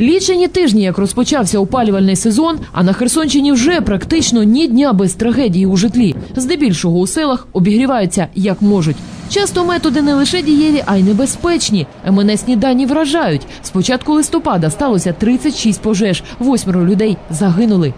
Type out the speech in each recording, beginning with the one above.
Лічені тижні, як розпочався опалювальний сезон, а на Херсонщині вже практично ні дня без трагедії у житлі. Здебільшого у селах обігріваються як можуть. Часто методи не лише дієві, а й небезпечні. МНСні дані вражають. З початку листопада сталося 36 пожеж, восьмеро людей загинули.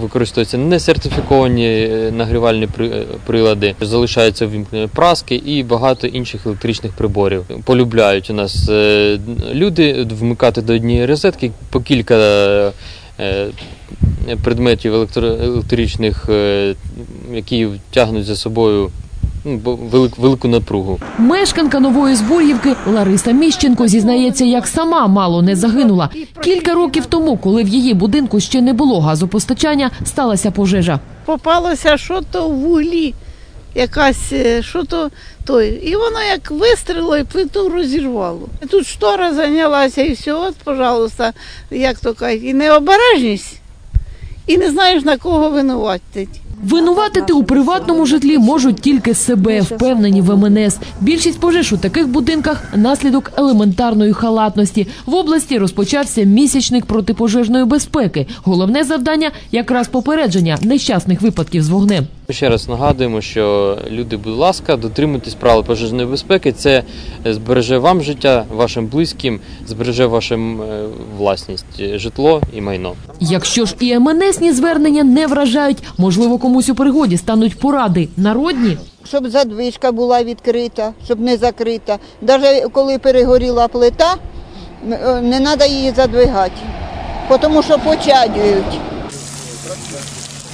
Використовуються несертифіковані е, нагрівальні е, прилади, залишаються вимкнені праски і багато інших електричних приборів. Полюбляють у нас е, люди вмикати до однієї розетки по кілька предметів електричних, які тягнуть за собою велику напругу. Мешканка нової Збур'ївки Лариса Міщенко зізнається, як сама мало не загинула. Кілька років тому, коли в її будинку ще не було газопостачання, сталася пожежа. попалося що то в вуглі, якась е, що то той. І воно як вистрілило і плиту розірвало. Тут штора зайнялася і все, от, пожалуйста, як то кажуть, і необережність, і не знаєш на кого винуватити. Винуватити у приватному житлі можуть тільки себе, впевнені в МНС. Більшість пожеж у таких будинках – наслідок елементарної халатності. В області розпочався місячник протипожежної безпеки. Головне завдання – якраз попередження нещасних випадків з вогнем. Ще раз нагадуємо, що люди, будь ласка, дотримуйтесь правил пожежної безпеки. Це збереже вам життя, вашим близьким, збереже вашим е, власність, е, житло і майно. Якщо ж і МНСні звернення не вражають, можливо, комусь у пригоді стануть поради народні. щоб задвижка була відкрита, щоб не закрита. Навіть коли перегоріла плита, е, не треба її задвигати, тому що почадюють.